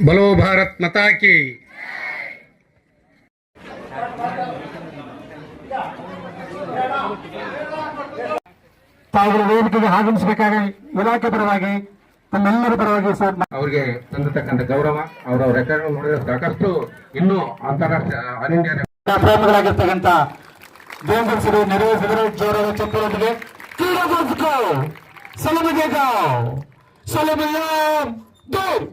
ಬಲೋ ಭಾರತ್ ಮತಾಕಿ ತಾವು ತಾವುಗಳು ವೇದಿಕೆಗೆ ಆಗಮಿಸಬೇಕಾಗಿ ಇಲಾಖೆ ಪರವಾಗಿ ತಮ್ಮೆಲ್ಲರ ಪರವಾಗಿ ಸರ್ ಅವರಿಗೆ ತಂದಿರತಕ್ಕಂಥ ಗೌರವ ಅವರ ರೆಕಾರ್ಡ್ ನೋಡಿದ್ರೆ ಸಾಕಷ್ಟು ಇನ್ನೂ ಅಂತಾರಾಷ್ಟ್ರೀಯ ಆಲ್ ಇಂಡಿಯಾ ಪ್ರೇಮಿಗಳಾಗಿರ್ತಕ್ಕಂಥ ಬೇಂಬಲ್ಸರು ನೆರವೇರಿಸಿದರೆ ಜೋರಾದ ಚಪ್ಪಲೊಂದಿಗೆ ಕ್ರೀಡಾ ಸಲಮಿಗೆ ಗಾವ್ ಸಲಮಿಯ ದೂರ್.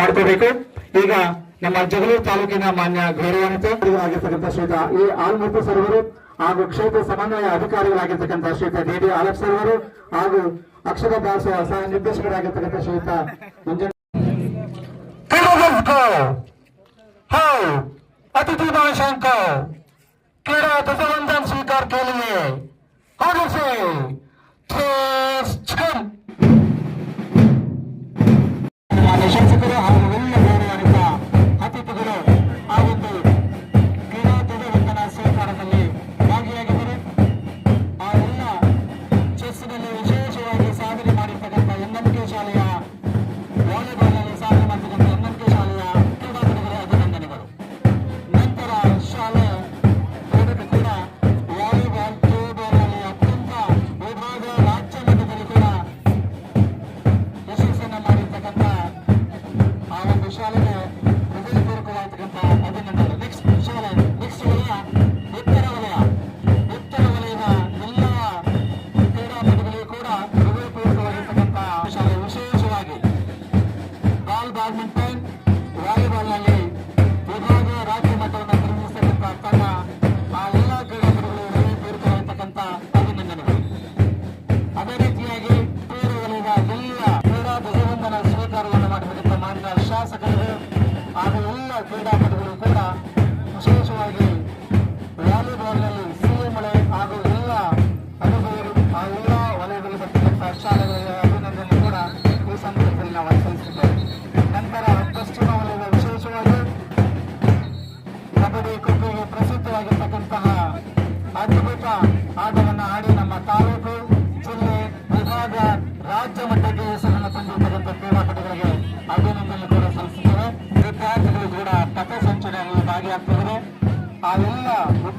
ಮಾಡ್ಕೋಬೇಕು. ಈಗ ನಮ್ಮ ಜಗಳೂರು ತಾಲೂಕಿನ ಮಾನ್ಯ ಗೌರವಾನ್ವಿತರಾಗಿರ್ತಕ್ಕಂಥ ಶ್ರೀತ ಈ ಆಲ್ಮೂರ್ತಿ ಸರ್ವರು ಹಾಗೂ ಕ್ಷೇತ್ರ ಸಮನ್ವಯ ಅಧಿಕಾರಿಗಳಾಗಿರ್ತಕ್ಕಂಥ ಶ್ರೀತ ಡಿ ಡಿ ಆಲಪ್ ಸರ್ವರು ಹಾಗೂ ಅಕ್ಷರ ದಾಸ ಸಹ ನಿರ್ದೇಶಕರಾಗಿರ್ತಕ್ಕಂಥ ಶ್ರೀತ ಹೌ ಅತಿಥಿ ಭಾಷಾಂಕ ಕ್ರೀಡಾ ದಸವಂದನ್ ಸ್ವೀಕಾರ ಕೇಳಿದೆ ಹಾಗೂ ಎಲ್ಲ ಗೌರವಾನ್ವಿತ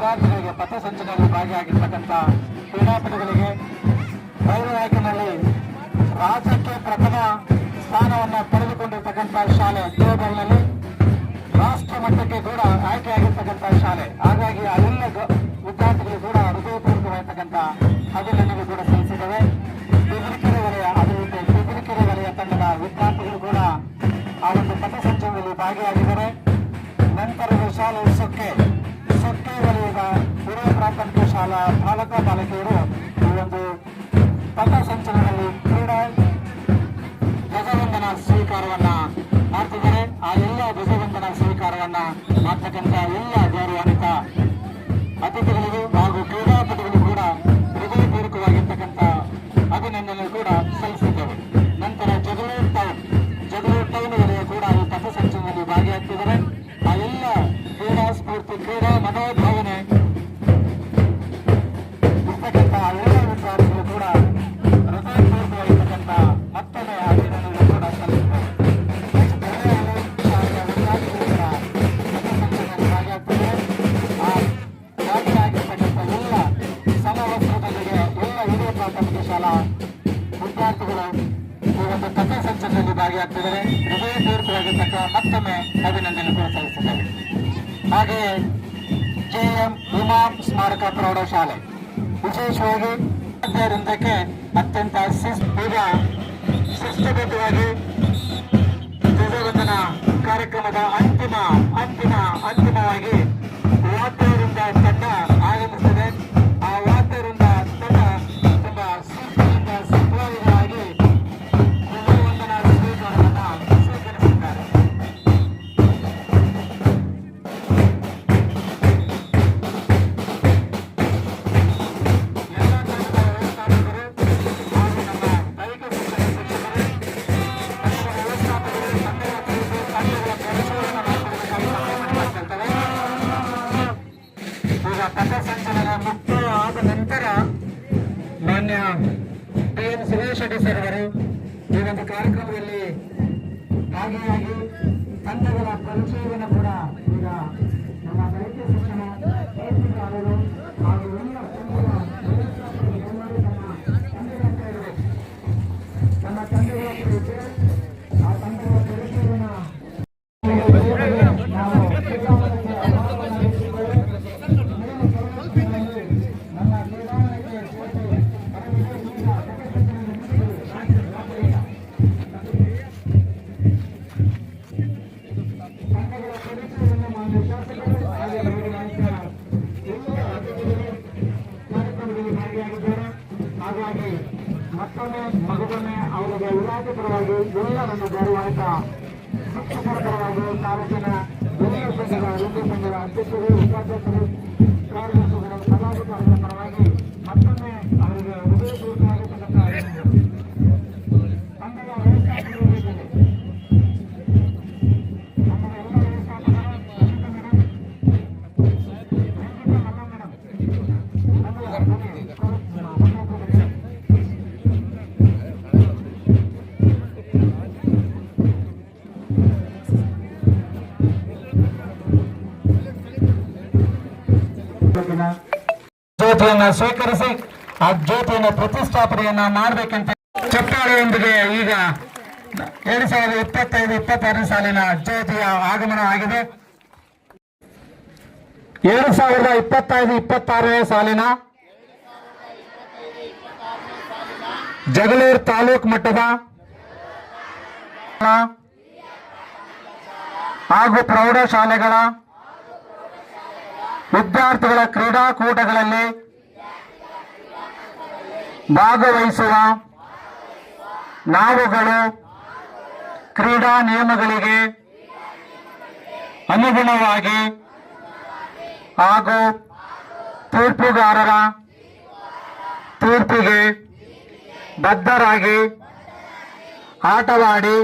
ವಿದ್ಯಾರ್ಥಿಗಳಿಗೆ ಪಥಸಂಚಲನೆಯಲ್ಲಿ ಭಾಗಿಯಾಗಿರ್ತಕ್ಕಂಥ ಕ್ರೀಡಾಪಟುಗಳಿಗೆ ರೈಲು ನಾಯಕನಲ್ಲಿ ರಾಜ್ಯಕ್ಕೆ ಪ್ರಥಮ ಸ್ಥಾನವನ್ನು ಪಡೆದುಕೊಂಡಿರ್ತಕ್ಕಂಥ ಶಾಲೆ ಥ್ರೋಬಾಲ್ನಲ್ಲಿ ರಾಷ್ಟ್ರ ಮಟ್ಟಕ್ಕೆ ಕೂಡ ಆಯ್ಕೆಯಾಗಿರ್ತಕ್ಕಂಥ ಶಾಲೆ. ಹಾಗಾಗಿ ಗ- ವಿದ್ಯಾರ್ಥಿಗಳು ಕೂಡ ಹೃದಯಪೂರ್ವಕವಾಗಿರ್ತಕ್ಕಂಥ ಅಭಿನಂದನೆ ಕೂಡ ಸಲ್ಲಿಸಿದ್ದೇವೆ. ಬಿದಿರಿಕೆರೆ ವಲಯ ಅದೇ ರೀತಿ ಬಿದಿರಿಕೆರೆ ವಲಯ ತಂಡದ ವಿದ್ಯಾರ್ಥಿಗಳು ಕೂಡ ಆ ಒಂದು ಪಥಸಂಚಲನದಲ್ಲಿ ಭಾಗಿಯಾಗಿದ್ದಾರೆ. ನಂತರದ ಶಾಲೆ ವಲಯದ ಪ್ರಾಥಮಿಕ ಶಾಲಾ ಬಾಲಕ ಬಾಲಕಿಯರು ಈ ಒಂದು ಪಥಸಂಚಲನದಲ್ಲಿ ಕ್ರೀಡಾ ಧ್ವಜವಂದನ ಸ್ವೀಕಾರವನ್ನ ಮಾಡ್ತಿದ್ದಾರೆ. ಆ ಎಲ್ಲ ಧ್ವಜವಂದನ ಸ್ವೀಕಾರವನ್ನ ಮಾಡ್ತಕ್ಕಂಥ ಎಲ್ಲ ಶಾಲಾ ವಿದ್ಯಾರ್ಥಿಗಳು ಈ ಒಂದು ಪಥಸಂಚಲನದಲ್ಲಿ ಭಾಗಿಯಾಗ್ತಿದ್ದಾರೆ. ಹೃದಯಪೂರ್ವಕವಾಗಿರ್ತಕ್ಕ ಮತ್ತೊಮ್ಮೆ ಅಭಿನಂದನೆ ಕೂಡ ಸಲ್ಲಿಸಿದ್ದಾರೆ ಹಾಗೆಯೇ ಕೆಎಂ ಇಮಾಮ್ ಸ್ಮಾರಕ ಪ್ರೌಢಶಾಲೆ. ವಿಶೇಷವಾಗಿ ವೃಂದಕ್ಕೆ ಅತ್ಯಂತ ಈಗ ಶಿಸ್ತುಬದ್ಧವಾಗಿ ಧ್ವಜವಂದನ ಕಾರ್ಯಕ್ರಮದ ಅಂತಿಮ ಅಂತಿಮ, ಅಂತಿಮವಾಗಿ ವಾದ್ಯವೃಂದ ತಂಡ ಹಾಗಾಗಿ ಮತ್ತೊಮ್ಮೆ ಮಗುವನ್ನೇ ಅವರಿಗೆ ಇಲಾಖೆ ಪರವಾಗಿ ಎಲ್ಲರನ್ನು ಗೌರವಾನ್ವಿತ ಶಿಕ್ಷಕರ ಪರವಾಗಿ ತಾಲೂಕಿನ ಎಲ್ಲ ಸಂಘದ ವೃತ್ತಿ ಸಂಘದ ಅಧ್ಯಕ್ಷರು ಉಪಾಧ್ಯಕ್ಷರು ಕಾರ್ಯದರ್ಶಿಗಳು ಪದಾಧಿಕಾರಿಗಳ ಪರವಾಗಿ ಜ್ಯೋತಿಯನ್ನ ಸ್ವೀಕರಿಸಿ ಆ ಜ್ಯೋತಿಯನ್ನ ಪ್ರತಿಷ್ಠಾಪನೆಯನ್ನ ಮಾಡಬೇಕಂತ ಚಪ್ಪಾಳೆಯೊಂದಿಗೆ ಈಗ ಎರಡು ಸಾವಿರದ ಇಪ್ಪತ್ತೈದು, ಇಪ್ಪತ್ತಾರನೇ ಸಾಲಿನ ಜ್ಯೋತಿಯ ಆಗಮನ ಆಗಿದೆ ಎರಡು ಸಾವಿರದ ಇಪ್ಪತ್ತೈದು, ಇಪ್ಪತ್ತಾರನೇ ಸಾಲಿನ ಜಗಳೂರು ತಾಲೂಕು ಮಟ್ಟದ ಹಾಗೂ ಪ್ರೌಢಶಾಲೆಗಳ ವಿದ್ಯಾರ್ಥಿಗಳ ಕ್ರೀಡಾಕೂಟಗಳಲ್ಲಿ ಭಾಗವಹಿಸುವ ನಾವುಗಳು ಕ್ರೀಡಾ ನಿಯಮಗಳಿಗೆ ಅನುಗುಣವಾಗಿ ಹಾಗೂ ತೀರ್ಪುಗಾರರ ತೀರ್ಪಿಗೆ ಬದ್ಧರಾಗಿ ಆಟವಾಡಿ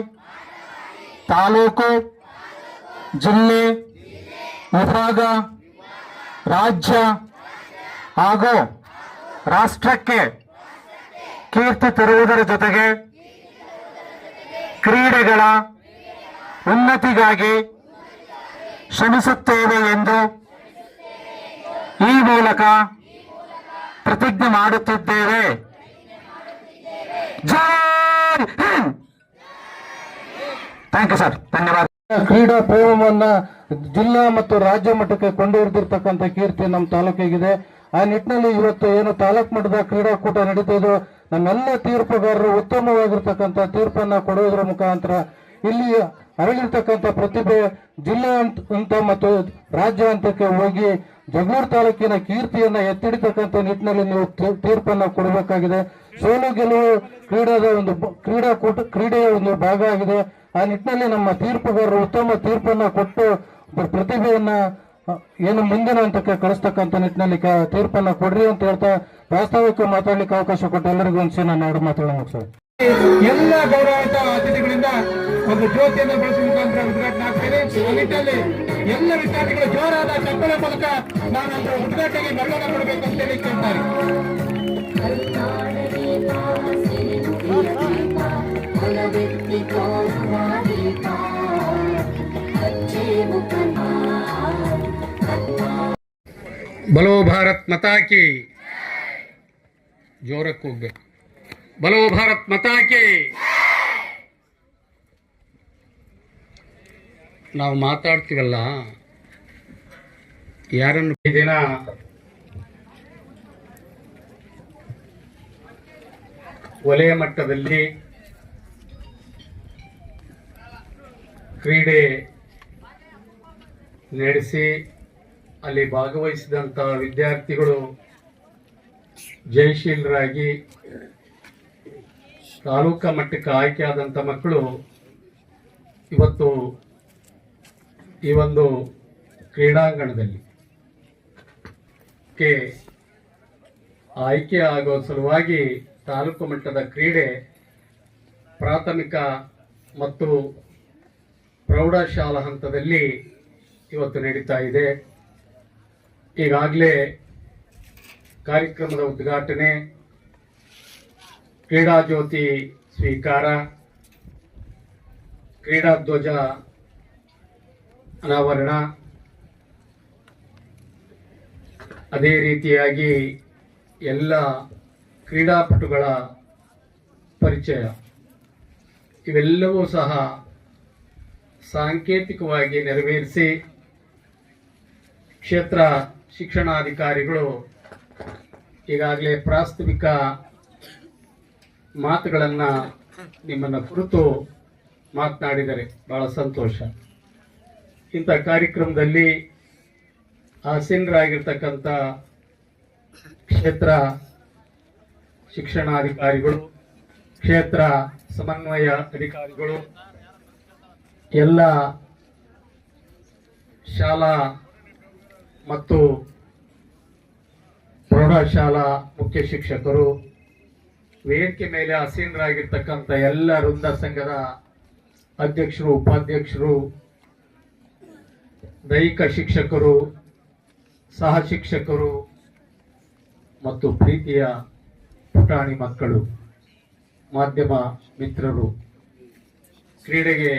ತಾಲೂಕು, ಜಿಲ್ಲೆ, ವಿಭಾಗ ರಾಜ್ಯ ಹಾಗೂ ರಾಷ್ಟ್ರಕ್ಕೆ ಕೀರ್ತಿ ತರುವುದರ ಜೊತೆಗೆ ಕ್ರೀಡೆಗಳ ಉನ್ನತಿಗಾಗಿ ಶ್ರಮಿಸುತ್ತೇವೆ ಎಂದು ಈ ಮೂಲಕ ಪ್ರತಿಜ್ಞೆ ಮಾಡುತ್ತಿದ್ದೇವೆ. ಜೈ ಥ್ಯಾಂಕ್ ಯು ಸರ್ ಧನ್ಯವಾದ ಕ್ರೀಡಾ ಪ್ರೇಮವನ್ನ ಜಿಲ್ಲಾ ಮತ್ತು ರಾಜ್ಯ ಮಟ್ಟಕ್ಕೆ ಕೊಂಡೊಯ್ದಿರ್ತಕ್ಕಂಥ ಕೀರ್ತಿ ನಮ್ಮ ತಾಲೂಕಿಗಿದೆ. ಆ ನಿಟ್ಟಿನಲ್ಲಿ ಇವತ್ತು ಏನು ತಾಲೂಕು ಮಟ್ಟದ ಕ್ರೀಡಾಕೂಟ ನಡೀತಿದ್ದು ನಮ್ಮೆಲ್ಲ ತೀರ್ಪುಗಾರರು ಉತ್ತಮವಾಗಿರ್ತಕ್ಕಂಥ ತೀರ್ಪನ್ನ ಕೊಡುವುದರ ಮುಖಾಂತರ ಇಲ್ಲಿ ಅರಳಿರ್ತಕ್ಕಂಥ ಪ್ರತಿಭೆ ಜಿಲ್ಲಾ ಹಂತ ಮತ್ತು ರಾಜ್ಯ ಹಂತಕ್ಕೆ ಹೋಗಿ ಜಗಳೂರು ತಾಲೂಕಿನ ಕೀರ್ತಿಯನ್ನ ಎತ್ತಿಡಿತಕ್ಕಂಥ ನಿಟ್ಟಿನಲ್ಲಿ ನೀವು ತೀರ್ಪನ್ನ ಕೊಡಬೇಕಾಗಿದೆ. ಸೋಲು ಗೆಲುವು ಕ್ರೀಡಾದ ಒಂದು ಕ್ರೀಡಾಕೂಟ, ಕ್ರೀಡೆಯ ಒಂದು ಭಾಗ ಆಗಿದೆ. ಆ ನಿಟ್ಟಿನಲ್ಲಿ ನಮ್ಮ ತೀರ್ಪುಗಾರರು ಉತ್ತಮ ತೀರ್ಪನ್ನ ಕೊಟ್ಟು ಪ್ರತಿಭೆಯನ್ನು ಏನು ಮುಂದಿನ ಹಂತಕ್ಕೆ ಕಳಿಸ್ತಕ್ಕಂಥ ನಿಟ್ಟಿನಲ್ಲಿ ತೀರ್ಪನ್ನ ಕೊಡ್ರಿ ಅಂತ ಹೇಳ್ತಾ ಪ್ರಾಸ್ತಾವಿಕ ಮಾತಾಡ್ಲಿಕ್ಕೆ ಅವಕಾಶ ಕೊಟ್ಟು ಎಲ್ಲರಿಗೂ ಒಂದ್ಸಿ ನಾನು ಎರಡು ಸರ್ ಎಲ್ಲ ಗೌರವಾಯಿತ ಅತಿಥಿಗಳಿಂದ ಒಂದು ಜ್ಯೋತಿಯನ್ನು ಬೆಳೆಸುವ ಮುಖಾಂತರ ಉದ್ಘಾಟನೆ ಆಗ್ತೇನೆ. ಆ ನಿಟ್ಟಿನಲ್ಲಿ ಎಲ್ಲ ವಿದ್ಯಾರ್ಥಿಗಳು ಜೋರಾದ ಚಪ್ಪಲ ಮೂಲಕ ನಾನು ಅದರ ಉದ್ಘಾಟನೆಗೆ ಬೆಂಬಲ ಕೊಡಬೇಕು ಅಂತ ಕೇಳ್ತಾರೆ ಬಲೋ ಭಾರತ್ ಮತಾಕಿ ಜೋರಕ್ಕೆ ಹೋಗ್ಬೇಕು. ಬಲೋ ಭಾರತ್ ಮತಾಕಿ ನಾವು ಮಾತಾಡ್ತೀವಲ್ಲ, ಯಾರನ್ನು ದಿನ ಒಲೆಯ ಮಟ್ಟದಲ್ಲಿ ಕ್ರೀಡೆ ನಡೆಸಿ ಅಲ್ಲಿ ಭಾಗವಹಿಸಿದಂಥ ವಿದ್ಯಾರ್ಥಿಗಳು ಜಯಶೀಲರಾಗಿ ತಾಲೂಕಾ ಮಟ್ಟಕ್ಕೆ ಆಯ್ಕೆಯಾದಂಥ ಮಕ್ಕಳು ಇವತ್ತು ಈ ಒಂದು ಕ್ರೀಡಾಂಗಣದಲ್ಲಿ ಕೆ ಆಯ್ಕೆ ಆಗೋ ಸಲುವಾಗಿ ತಾಲೂಕು ಮಟ್ಟದ ಕ್ರೀಡೆ ಪ್ರಾಥಮಿಕ ಮತ್ತು ಪ್ರೌಢಶಾಲಾ ಹಂತದಲ್ಲಿ ಇವತ್ತು ನಡೀತಾ ಇದೆ. ಈಗಾಗಲೇ ಕಾರ್ಯಕ್ರಮದ ಉದ್ಘಾಟನೆ, ಕ್ರೀಡಾ ಜ್ಯೋತಿ ಸ್ವೀಕಾರ, ಕ್ರೀಡಾ ಧ್ವಜ ಅನಾವರಣ, ಅದೇ ರೀತಿಯಾಗಿ ಎಲ್ಲ ಕ್ರೀಡಾಪಟುಗಳ ಪರಿಚಯ. ಇವೆಲ್ಲವೂ ಸಹ ಸಾಂಕೇತಿಕವಾಗಿ ನೆರವೇರಿಸಿ ಕ್ಷೇತ್ರ ಶಿಕ್ಷಣಾಧಿಕಾರಿಗಳು ಈಗಾಗಲೇ ಪ್ರಾಸ್ತಾವಿಕ ಮಾತುಗಳನ್ನು ನಿಮ್ಮನ್ನು ಕುರಿತು ಮಾತನಾಡಿದರೆ ಬಹಳ ಸಂತೋಷ. ಇಂಥ ಕಾರ್ಯಕ್ರಮದಲ್ಲಿ ಆಸೀನರಾಗಿರ್ತಕ್ಕಂಥ ಕ್ಷೇತ್ರ ಶಿಕ್ಷಣಾಧಿಕಾರಿಗಳು, ಕ್ಷೇತ್ರ ಸಮನ್ವಯ ಅಧಿಕಾರಿಗಳು ಎಲ್ಲ ಶಾಲಾ ಮತ್ತು ಪ್ರೌಢಶಾಲಾ ಮುಖ್ಯ ಶಿಕ್ಷಕರು, ವೇದಿಕೆ ಮೇಲೆ ಆಸೀನರಾಗಿರ್ತಕ್ಕಂಥ ಎಲ್ಲ ವೃಂದ ಸಂಘದ ಅಧ್ಯಕ್ಷರು, ಉಪಾಧ್ಯಕ್ಷರು, ದೈಹಿಕ ಶಿಕ್ಷಕರು, ಸಹ ಶಿಕ್ಷಕರು ಮತ್ತು ಪ್ರೀತಿಯ ಪುಟಾಣಿ ಮಕ್ಕಳು, ಮಾಧ್ಯಮ ಮಿತ್ರರು, ಕ್ರೀಡೆಗೆ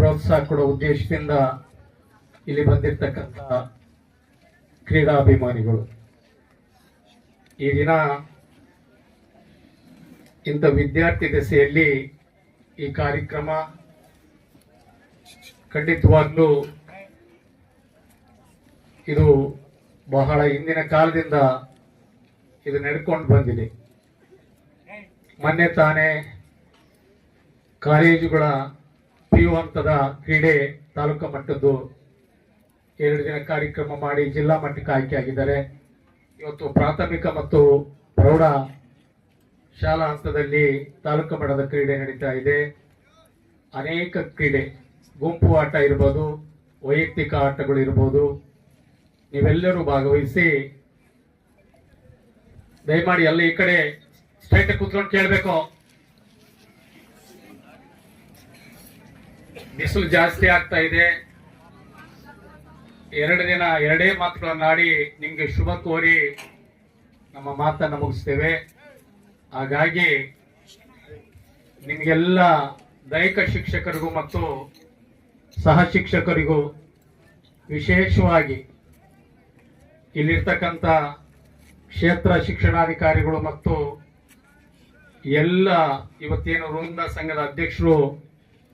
ಪ್ರೋತ್ಸಾಹ ಕೊಡೋ ಉದ್ದೇಶದಿಂದ ಇಲ್ಲಿ ಬಂದಿರತಕ್ಕಂಥ ಕ್ರೀಡಾಭಿಮಾನಿಗಳು. ಈ ದಿನ ಇಂಥ ವಿದ್ಯಾರ್ಥಿ ದೆಸೆಯಲ್ಲಿ ಈ ಕಾರ್ಯಕ್ರಮ ಖಂಡಿತವಾಗ್ಲೂ ಇದು ಬಹಳ ಹಿಂದಿನ ಕಾಲದಿಂದ ಇದು ನಡ್ಕೊಂಡು ಬಂದಿದೆ. ಮೊನ್ನೆ ತಾನೇ ಕಾಲೇಜುಗಳ ಪಿ ಯು ಹಂತದ ಕ್ರೀಡೆ ತಾಲೂಕು ಮಟ್ಟದ್ದು ಎರಡು ದಿನ ಕಾರ್ಯಕ್ರಮ ಮಾಡಿ ಜಿಲ್ಲಾ ಮಟ್ಟಕ್ಕೆ ಆಯ್ಕೆಯಾಗಿದ್ದಾರೆ. ಇವತ್ತು ಪ್ರಾಥಮಿಕ ಮತ್ತು ಪ್ರೌಢ ಶಾಲಾ ಹಂತದಲ್ಲಿ ತಾಲೂಕು ಮಟ್ಟದ ಕ್ರೀಡೆ ನಡೀತಾ ಇದೆ. ಅನೇಕ ಕ್ರೀಡೆ, ಗುಂಪು ಆಟ ಇರ್ಬೋದು, ವೈಯಕ್ತಿಕ ಆಟಗಳು ಇರ್ಬೋದು. ನೀವೆಲ್ಲರೂ ಭಾಗವಹಿಸಿ ದಯಮಾಡಿ ಎಲ್ಲ ಈ ಕಡೆ ಸ್ಟ್ರೈಟ್ ಕೂತ್ಕೊಂಡು ಕೇಳಬೇಕು. ಬಿಸಿಲು ಜಾಸ್ತಿ ಆಗ್ತಾ ಇದೆ. ಎರಡು ದಿನ, ಎರಡೇ ಮಾತುಗಳನ್ನಾಡಿ ನಿಮಗೆ ಶುಭ ಕೋರಿ ನಮ್ಮ ಮಾತನ್ನು ಮುಗಿಸ್ತೇವೆ. ಹಾಗಾಗಿ ನಿಮಗೆಲ್ಲ ದೈಹಿಕ ಶಿಕ್ಷಕರಿಗೂ ಮತ್ತು ಸಹ ಶಿಕ್ಷಕರಿಗೂ ವಿಶೇಷವಾಗಿ ಇಲ್ಲಿರ್ತಕ್ಕಂಥ ಕ್ಷೇತ್ರ ಶಿಕ್ಷಣಾಧಿಕಾರಿಗಳು ಮತ್ತು ಎಲ್ಲ ಇವತ್ತೇನು ವೃಂದ ಸಂಘದ ಅಧ್ಯಕ್ಷರು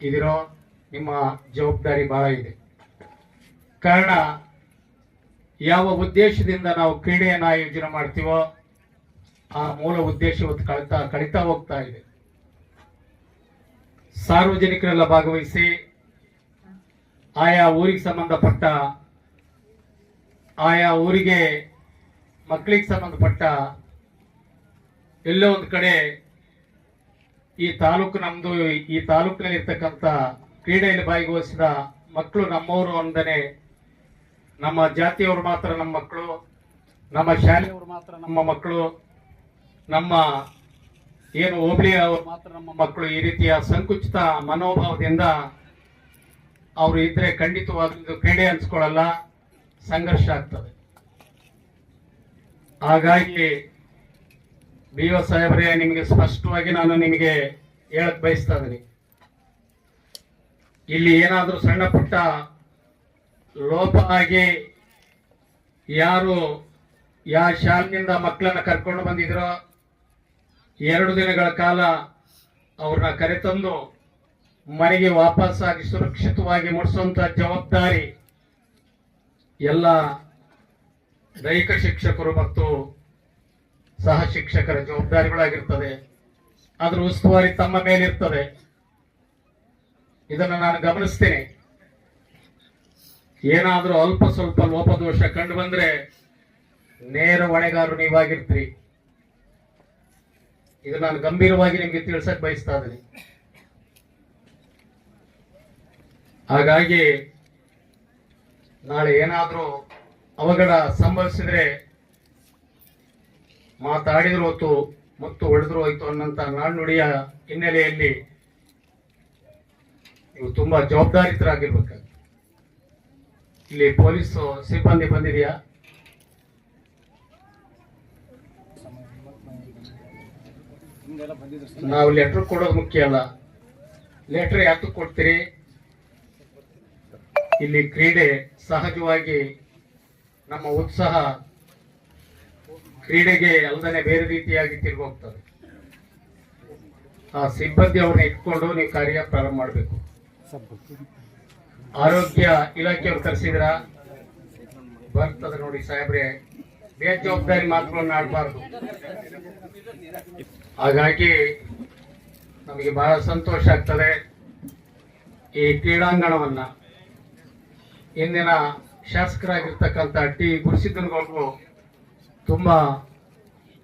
ಇದಿರೋ ನಿಮ್ಮ ಜವಾಬ್ದಾರಿ ಬಹಳ ಇದೆ. ಕಾರಣ, ಯಾವ ಉದ್ದೇಶದಿಂದ ನಾವು ಕ್ರೀಡೆಯನ್ನು ಆಯೋಜನೆ ಮಾಡ್ತೀವೋ, ಆ ಮೂಲ ಉದ್ದೇಶ ಕಳಿತಾ ಕಡಿತಾ ಹೋಗ್ತಾ ಇದೆ. ಸಾರ್ವಜನಿಕರೆಲ್ಲ ಭಾಗವಹಿಸಿ, ಆಯಾ ಊರಿಗೆ ಸಂಬಂಧಪಟ್ಟ, ಆಯಾ ಊರಿಗೆ ಮಕ್ಕಳಿಗೆ ಸಂಬಂಧಪಟ್ಟ, ಎಲ್ಲೋ ಒಂದು ಕಡೆ ಈ ತಾಲೂಕು ನಮ್ಮದು ಈ ತಾಲೂಕಿನಲ್ಲಿ ಇರ್ತಕ್ಕಂಥ ಕ್ರೀಡೆಯಲ್ಲಿ ಭಾಗವಹಿಸಿದ ಮಕ್ಕಳು ನಮ್ಮವರು ಅಂದನೆ ನಮ್ಮ ಜಾತಿಯವರು ಮಾತ್ರ ನಮ್ಮ ಮಕ್ಕಳು, ನಮ್ಮ ಶಾಲೆಯವರು ಮಾತ್ರ ನಮ್ಮ ಮಕ್ಕಳು, ನಮ್ಮ ಏನು ಹೋಬಳಿ ಅವರು ಮಾತ್ರ ನಮ್ಮ ಮಕ್ಕಳು. ಈ ರೀತಿಯ ಸಂಕುಚಿತ ಮನೋಭಾವದಿಂದ ಅವರು ಇದ್ರೆ ಖಂಡಿತವಾಗಿದ್ದು ಕ್ರೀಡೆ ಅನ್ಸ್ಕೊಳ್ಳಲ್ಲ, ಸಂಘರ್ಷ ಆಗ್ತದೆ. ಹಾಗಾಗಿ ಬಿ ಒ ಸಾಹೇಬ್ರೆ, ನಿಮಗೆ ಸ್ಪಷ್ಟವಾಗಿ ನಾನು ನಿಮಗೆ ಹೇಳಕ್ ಬಯಸ್ತಾ ಇದ್ದೀನಿ. ಇಲ್ಲಿ ಏನಾದರೂ ಸಣ್ಣ ಪುಟ್ಟ ಲೋಪ ಆಗಿ ಯಾರು ಯಾವ ಶಾಲೆಯಿಂದ ಮಕ್ಕಳನ್ನ ಕರ್ಕೊಂಡು ಬಂದಿದ್ರೋ, ಎರಡು ದಿನಗಳ ಕಾಲ ಅವ್ರನ್ನ ಕರೆತಂದು ಮನೆಗೆ ವಾಪಸ್ಸಾಗಿ ಸುರಕ್ಷಿತವಾಗಿ ಮುಡಿಸುವಂತ ಜವಾಬ್ದಾರಿ ಎಲ್ಲ ದೈಹಿಕ ಶಿಕ್ಷಕರು ಮತ್ತು ಸಹ ಶಿಕ್ಷಕರ ಜವಾಬ್ದಾರಿಗಳಾಗಿರ್ತದೆ. ಅದರ ಉಸ್ತುವಾರಿ ತಮ್ಮ ಮೇಲಿರ್ತದೆ. ಇದನ್ನು ನಾನು ಗಮನಿಸ್ತೇನೆ. ಏನಾದರೂ ಅಲ್ಪ ಸ್ವಲ್ಪ ಲೋಪದೋಷ ಕಂಡು ಬಂದ್ರೆ ನೇರ ಹೊಣೆಗಾರರು ನೀವಾಗಿರ್ತೀರಿ. ಇದು ನಾನು ಗಂಭೀರವಾಗಿ ನಿಮಗೆ ತಿಳಿಸಕ್ ಬಯಸ್ತಾ ಇದ್ದೀನಿ. ಹಾಗಾಗಿ ನಾಳೆ ಏನಾದರೂ ಅವಘಡ ಸಂಭವಿಸಿದ್ರೆ ಮಾತಾಡಿದ್ರು ಹೊತ್ತು ಮತ್ತು ಹೊಡೆದ್ರು ಹೋಯ್ತು ಅನ್ನಂತ ನಾಣ್ಣುಡಿಯ ಹಿನ್ನೆಲೆಯಲ್ಲಿ ನೀವು ತುಂಬಾ ಜವಾಬ್ದಾರಿತರಾಗಿರ್ಬೇಕಾಗಿ ಇಲ್ಲಿ ಪೊಲೀಸ್ ಸಿಬ್ಬಂದಿ ಬಂದಿದೆಯಾ? ನಾವು ಲೆಟರ್ ಕೊಡೋದು ಮುಖ್ಯ ಅಲ್ಲ. ಲೆಟರ್ ಯಾಕೆ ಕೊಡ್ತೀರಿ? ಇಲ್ಲಿ ಕ್ರೀಡೆ ಸಹಜವಾಗಿ ನಮ್ಮ ಉತ್ಸಾಹ ಕ್ರೀಡೆಗೆ ಅಲ್ಲದೆ ಬೇರೆ ರೀತಿಯಾಗಿ ತಿರುಗೋಗ್ತದೆ. ಆ ಸಿಬ್ಬಂದಿ ಅವ್ರನ್ನ ಇಟ್ಕೊಂಡು ನೀವು ಕಾರ್ಯ ಪ್ರಾರಂಭ ಮಾಡಬೇಕು. ಆರೋಗ್ಯ ಇಲಾಖೆಯವ್ರು ಕರೆಸಿದ್ರ, ಬರ್ತದೆ ನೋಡಿ ಸಾಹೇಬ್ರೆ ಬೇಜವಾಬ್ದಾರಿ ಮಾತುಗಳನ್ನ ಆಡಬಾರ್ದು. ಹಾಗಾಗಿ ನಮಗೆ ಬಹಳ ಸಂತೋಷ ಆಗ್ತದೆ ಈ ಕ್ರೀಡಾಂಗಣವನ್ನ. ಇಂದಿನ ಶಾಸಕರಾಗಿರ್ತಕ್ಕಂಥ ಟಿ ಗುರುಸಿದ್ದನಗೌಡರು ತುಂಬ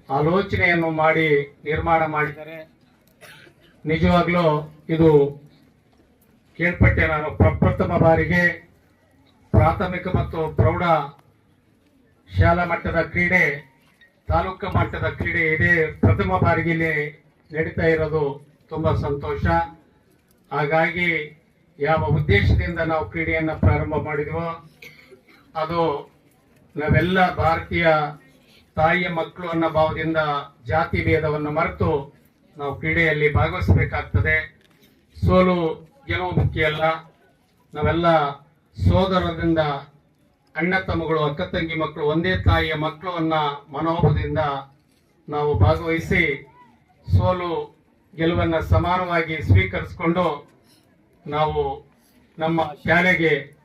ಆಲೋಚನೆಯನ್ನು ಮಾಡಿ ನಿರ್ಮಾಣ ಮಾಡಿದ್ದಾರೆ. ನಿಜವಾಗ್ಲೂ ಇದು ಕೇಳ್ಪಟ್ಟೆ ನಾನು ಪ್ರಪ್ರಥಮ ಬಾರಿಗೆ ಪ್ರಾಥಮಿಕ ಮತ್ತು ಪ್ರೌಢ ಶಾಲಾ ಮಟ್ಟದ ಕ್ರೀಡೆ, ತಾಲೂಕು ಮಟ್ಟದ ಕ್ರೀಡೆ ಇದೇ ಪ್ರಥಮ ಬಾರಿಗೆ ಇಲ್ಲಿ ನಡೀತಾ ಇರೋದು ತುಂಬಾ ಸಂತೋಷ. ಹಾಗಾಗಿ ಯಾವ ಉದ್ದೇಶದಿಂದ ನಾವು ಕ್ರೀಡೆಯನ್ನ ಪ್ರಾರಂಭ ಮಾಡಿದ್ವೋ, ಅದು ನಾವೆಲ್ಲ ಭಾರತೀಯ ತಾಯಿಯ ಮಕ್ಕಳು ಅನ್ನೋ ಭಾವದಿಂದ ಜಾತಿ ಭೇದವನ್ನು ಮರೆತು ನಾವು ಕ್ರೀಡೆಯಲ್ಲಿ ಭಾಗವಹಿಸಬೇಕಾಗ್ತದೆ. ಸೋಲು ಗೆಲುವು ಮುಖ್ಯ ಅಲ್ಲ. ನಾವೆಲ್ಲ ಸೋದರರಿಂದ ಅಣ್ಣ ತಮ್ಮಗಳು, ಅಕ್ಕ ತಂಗಿ ಮಕ್ಕಳು, ಒಂದೇ ತಾಯಿಯ ಮಕ್ಕಳು ಅನ್ನ ಮನೋಭಾವದಿಂದ ನಾವು ಭಾಗವಹಿಸಿ ಸೋಲು ಗೆಲುವನ್ನ ಸಮಾನವಾಗಿ ಸ್ವೀಕರಿಸಿಕೊಂಡು ನಾವು ನಮ್ಮ ಶಾಲೆಗೆ,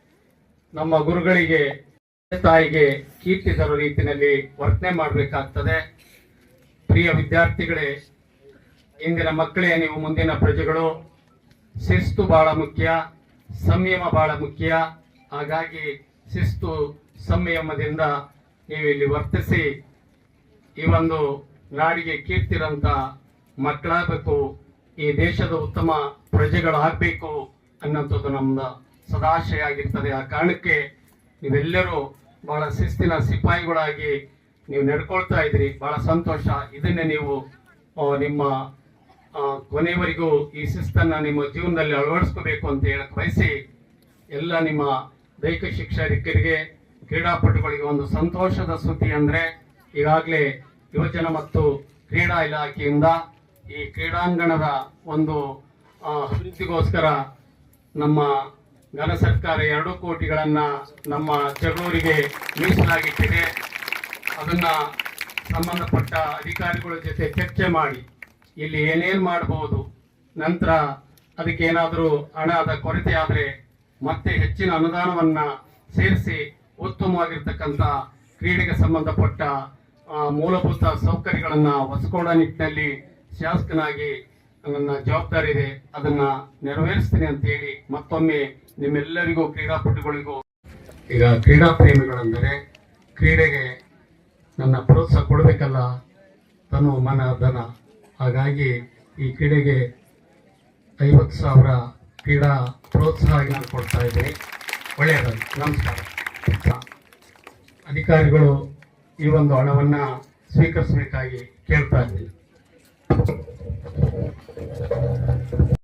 ನಮ್ಮ ಗುರುಗಳಿಗೆ ತಾಯಿಗೆ ಕೀರ್ತಿ ತರೋ ರೀತಿಯಲ್ಲಿ ವರ್ತನೆ ಮಾಡಬೇಕಾಗ್ತದೆ. ಪ್ರಿಯ ವಿದ್ಯಾರ್ಥಿಗಳೇ, ಇಂದಿನ ಮಕ್ಕಳೇ, ನೀವು ಮುಂದಿನ ಪ್ರಜೆಗಳು ಶಿಸ್ತು ಬಹಳ ಮುಖ್ಯ, ಸಂಯಮ ಬಹಳ ಮುಖ್ಯ. ಹಾಗಾಗಿ ಶಿಸ್ತು, ಸಂಯಮದಿಂದ ನೀವು ಇಲ್ಲಿ ವರ್ತಿಸಿ ಈ ಒಂದು ನಾಡಿಗೆ ಕೀರ್ತಿರಂತ ಮಕ್ಕಳಾಗಬೇಕು, ಈ ದೇಶದ ಉತ್ತಮ ಪ್ರಜೆಗಳಾಗಬೇಕು ಅನ್ನೋಂಥದ್ದು ನಮ್ಮ ಸದಾಶಯ ಆಗಿರ್ತದೆ. ಆ ಕಾರಣಕ್ಕೆ ನೀವೆಲ್ಲರೂ ಬಹಳ ಶಿಸ್ತಿನ ಸಿಪಾಯಿಗಳಾಗಿ ನೀವು ನಡ್ಕೊಳ್ತಾ ಇದ್ರಿ. ಬಹಳ ಸಂತೋಷ. ಇದನ್ನೇ ನೀವು ನಿಮ್ಮ ಕೊನೆಯವರೆಗೂ ಈ ಶಿಸ್ತನ್ನ ನಿಮ್ಮ ಜೀವನದಲ್ಲಿ ಅಳವಡಿಸ್ಕೋಬೇಕು ಅಂತ ಹೇಳಕ್ ಬಯಸಿ ಎಲ್ಲ ನಿಮ್ಮ ದೈಹಿಕ ಶಿಕ್ಷಕರಿಗೆ, ಕ್ರೀಡಾಪಟುಗಳಿಗೆ ಒಂದು ಸಂತೋಷದ ಸುದ್ದಿ ಅಂದ್ರೆ ಈಗಾಗಲೇ ಯುವಜನ ಮತ್ತು ಕ್ರೀಡಾ ಇಲಾಖೆಯಿಂದ ಈ ಕ್ರೀಡಾಂಗಣದ ಒಂದು ಅಭಿವೃದ್ಧಿಗೋಸ್ಕರ ನಮ್ಮ ಘನ ಸರ್ಕಾರ ಎರಡು ಕೋಟಿಗಳನ್ನ ನಮ್ಮ ಜಗಳೂರಿಗೆ ಮೀಸಲಾಗಿಟ್ಟಿದೆ. ಅದನ್ನ ಸಂಬಂಧಪಟ್ಟ ಅಧಿಕಾರಿಗಳ ಜೊತೆ ಚರ್ಚೆ ಮಾಡಿ ಇಲ್ಲಿ ಏನೇನು ಮಾಡಬಹುದು ನಂತರ ಅದಕ್ಕೆ ಏನಾದರೂ ಹಣದ ಕೊರತೆ ಆದರೆ ಮತ್ತೆ ಹೆಚ್ಚಿನ ಅನುದಾನವನ್ನು ಸೇರಿಸಿ ಉತ್ತಮವಾಗಿರ್ತಕ್ಕಂಥ ಕ್ರೀಡೆಗೆ ಸಂಬಂಧಪಟ್ಟ ಮೂಲಭೂತ ಸೌಕರ್ಯಗಳನ್ನು ಹೊಸಕೋಡ ನಿಟ್ಟಿನಲ್ಲಿ ಶಾಸಕನಾಗಿ ನನ್ನ ಜವಾಬ್ದಾರಿ ಇದೆ. ಅದನ್ನ ನೆರವೇರಿಸ್ತೀನಿ ಅಂತ ಹೇಳಿ ಮತ್ತೊಮ್ಮೆ ನಿಮ್ಮೆಲ್ಲರಿಗೂ ಕ್ರೀಡಾಪಟುಗಳಿಗೂ. ಈಗ ಕ್ರೀಡಾ ಪ್ರೇಮಿಗಳೆಂದರೆ ಕ್ರೀಡೆಗೆ ನನ್ನ ಪ್ರೋತ್ಸಾಹ ಕೊಡಬೇಕಲ್ಲ? ತನು ಮನ, ಧನ. ಹಾಗಾಗಿ ಈ ಕ್ರೀಡೆಗೆ ಐವತ್ತು ಸಾವಿರ ಕ್ರೀಡಾ ಪ್ರೋತ್ಸಾಹ ಕೊಡ್ತಾ ಇದ್ದೀನಿ. ಒಳ್ಳೆಯದಾಗಿ ನಮಸ್ಕಾರ. ಅಧಿಕಾರಿಗಳು ಈ ಒಂದು ಹಣವನ್ನು ಸ್ವೀಕರಿಸಬೇಕಾಗಿ ಕೇಳ್ತಾ ಇದ್ದೀನಿ.